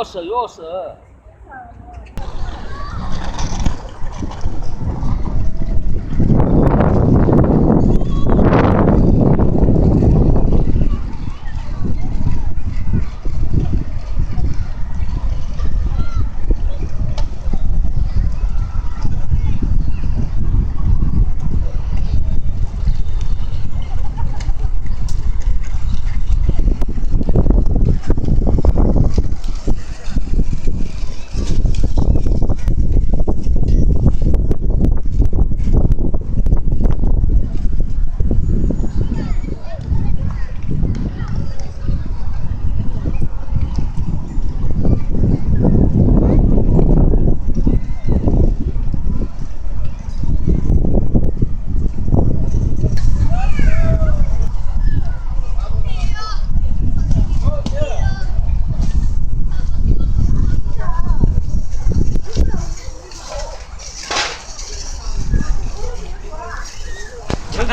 요서 요서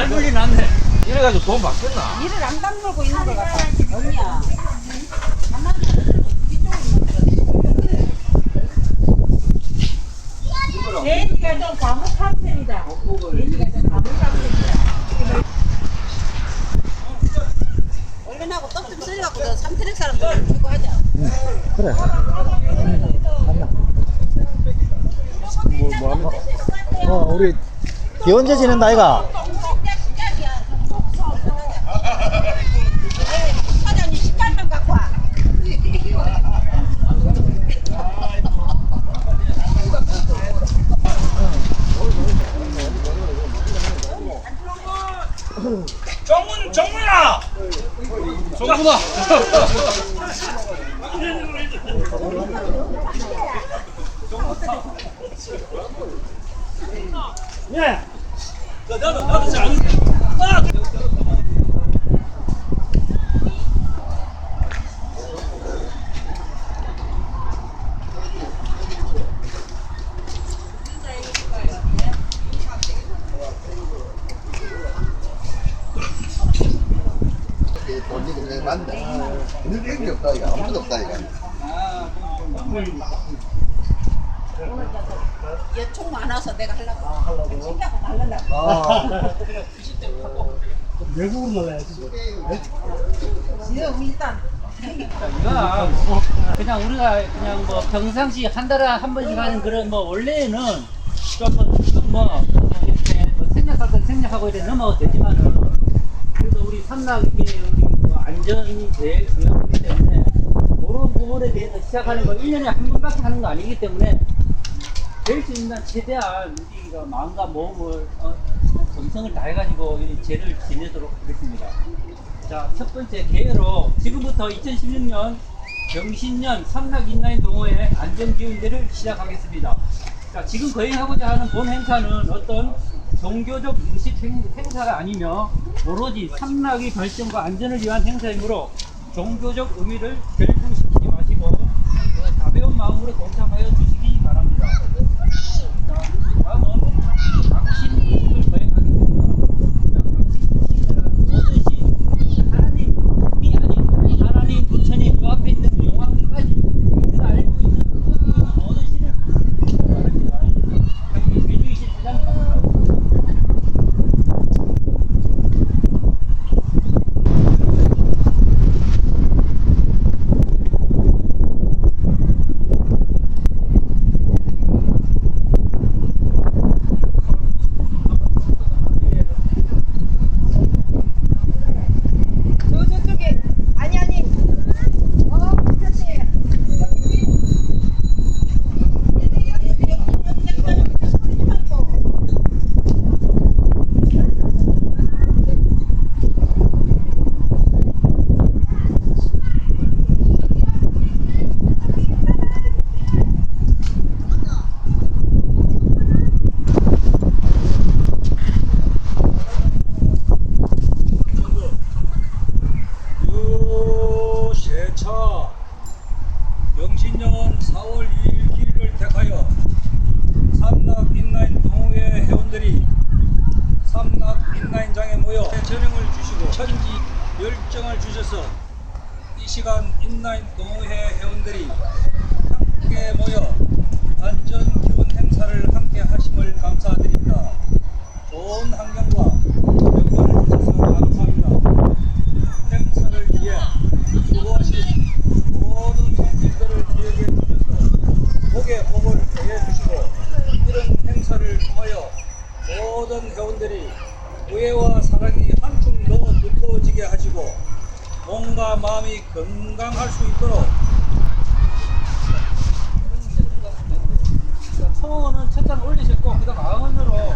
할머니 났네 이래가지고 돈 받겠나? 일을 안 담그고 있는 것 같아. 언니야. 제니가 좀 과묵한 편이다. 제니가 좀 과묵한 편이다. 얼른하고 떡좀 너 삼트랙 사람들 주고 하자. 그래. 뭐, 뭐 합니까? 어, 우리 비 언제 지낸다, 아이가? 사장님 신발만 갖고 와. 정문 정문아 정문아 예 나도 나도 잘 아! 돈이 그냥 맞네. 근데 게 없다, 이거. 아무도 없다, 이거. 얘총 많아서 내가 하려고. 신기하고 날라려고. 아, 지금 일단. 이거 그냥 우리가 그냥 뭐 평상시 한 달에 한 번씩 하는 그런 뭐 원래는 좀뭐 이렇게 뭐 생략할 건 생략하고 이래 넘어도 되지만은 그래도 우리 삼락 이게 우리 뭐 안전이 제일 중요하기 때문에 그런 부분에 대해서 시작하는 거 1년에 한 번밖에 하는 거 아니기 때문에 될 수 있는 한 최대한 우리가 마음과 몸을 어, 정성을 다해가지고 이 제를 지내도록 하겠습니다. 자, 첫 번째 개로 지금부터 2016년 경신년 삼락 인라인 동호회 안전기운대를 시작하겠습니다. 자, 지금 거행하고자 하는 본 행사는 어떤 종교적 행, 행사가 아니며 오로지 삼락의 발전과 안전을 위한 행사이므로 종교적 의미를 결부시키지 마시고 가벼운 마음으로 동참하여 주시기 바랍니다. 다음은 당신 의식을 거행하겠습니다. 자, 당신 의식이란 무엇이 하나님이 아닌 하나님, 부처님, 그 앞에 있는 용왕까지 우리가 알고 있는 그 어느 신을 바랍니다. 당신 외주이신 대장님 삼락 인라인장에 모여 전형을 주시고 천지 열정을 주셔서 이 시간 인라인 동호회 회원들이 함께 모여 안전 기본 행사를 함께 하심을 감사드립니다. 좋은 환경과 여건을 주셔서 감사합니다. 행사를 위해 수고하신 모든 손님들을 기억해 주셔서 복의 복을 더해 주시고 이런 행사를 통하여 모든 회원들이 우애와 사랑이 한층 더 두터워지게 하시고 몸과 마음이 건강할 수 있도록 성원은 첫장 올리셨고 그다음 아원으로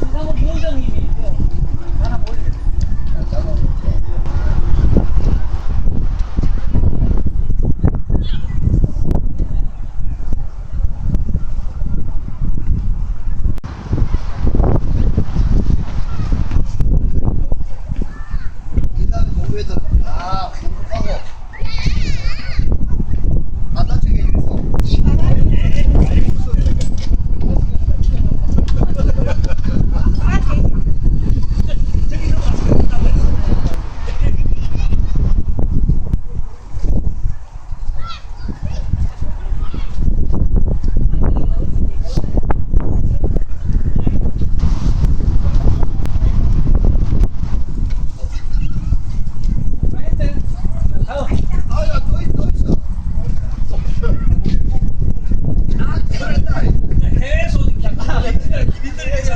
신상훈 위원장님이 하나 올리셨어요. 일단 공부에서 다 공부하고 안 다치게 해서 다음 아야 또 있어 또 있어 아 잘했다 해외에서 오는 기린들 행사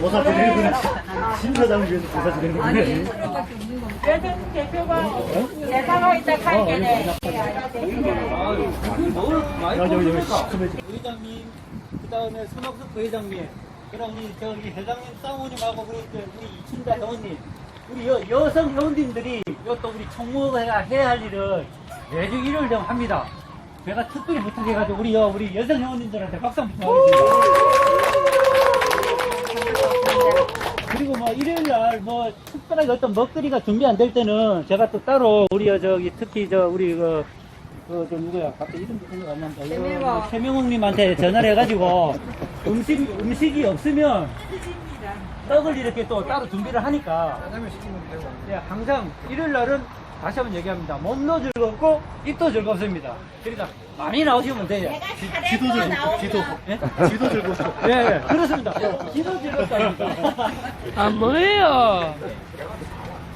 보사 드리는 심사장 위해서 보사 드리는 건데. 여정 대표가 예상하고 있다. 뭘 많이 아, 여기, 여기 보여줍니까? 시커매지. 회장님, 그 다음에 손학섭 부회장님, 그다음 우리 저기 회장님 쌍우님하고 우리 그 우리 이춘자 회원님, 우리 여, 여성 회원님들이 이것도 우리 총무가 해야 할 일을 매주 일요일 되면 합니다. 제가 특별히 부탁해가지고 우리 여, 우리 여성 회원님들한테 박수 한번 부탁드립니다. 그리고 뭐 일요일 날뭐 특별하게 어떤 먹거리가 준비 안 될 때는 제가 또 따로 우리 여 저기 특히 저 우리 그 그, 저 누구야? 갑자기 이름도 생각 안 난다. 이거 뭐 최명욱님한테 전화를 해가지고 음식, 음식이 없으면 떡을 이렇게 또 따로 준비를 하니까. 예, 항상 일요일 날은 다시 한번 얘기합니다. 몸도 즐겁고 입도 즐겁습니다. 그러니까 많이 나오시면 돼요. 지도 즐겁고, 지도. 예? 지도 즐겁고. 예, 예, 그렇습니다. 지도 즐겁다니까. 아 뭐예요?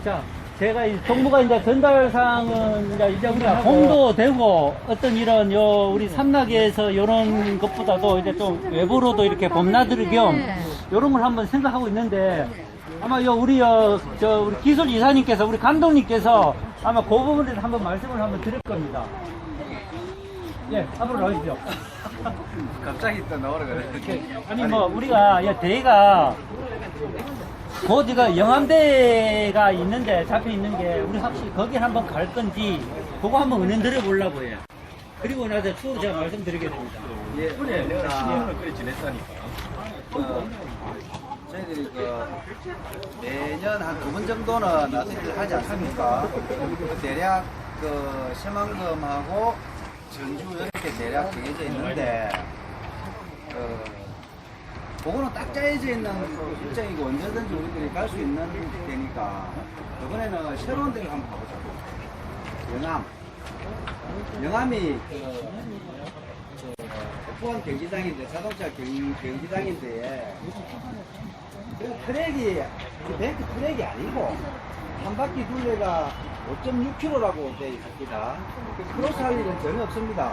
자, 제가 이 정부가 이제 전달사항은 이제, 이제 우리가 공도 되고 어떤 이런 요 우리 삼락에서 이런 것보다도 이제 좀 외부로도 이렇게 범나들 겸 이런 걸 한번 생각하고 있는데 아마 요 우리 요, 저 우리 기술 이사님께서 우리 감독님께서 아마 그 부분에 대해서 한번 말씀을 한번 드릴 겁니다. 예, 앞으로 나오십시오. 갑자기 또 나오라 그래. 아니 뭐 우리가 야 대가 곧 이거 영암대가 있는데 잡혀 있는 게 우리 확실히 거기 한번 갈 건지 그거 한번 은행들어 보려고 해요. 그리고 나서 추후로 제가 말씀드리겠습니다. 예, 그래. 내가 10년을 그래 지냈다니까. 그, 저희들이 그 매년 한 두 번 정도는 나들이를 하지 않습니까? 그 대략 그 새만금하고 전주 이렇게 대략 정해져 있는데 그 그거는 딱 짜여져 있는 일정이고 언제든지 우리들이 갈 수 있는 데니까 이번에는 새로운 데를 한번 가보자고. 영암. 영암이 그 포항 경기장인데 자동차 경, 경기장인데 그 트랙이 그 뱅크 트랙이 아니고 한 바퀴 둘레가 5.6km라고 되어 있습니다. 그 크로스 할 일은 전혀 없습니다.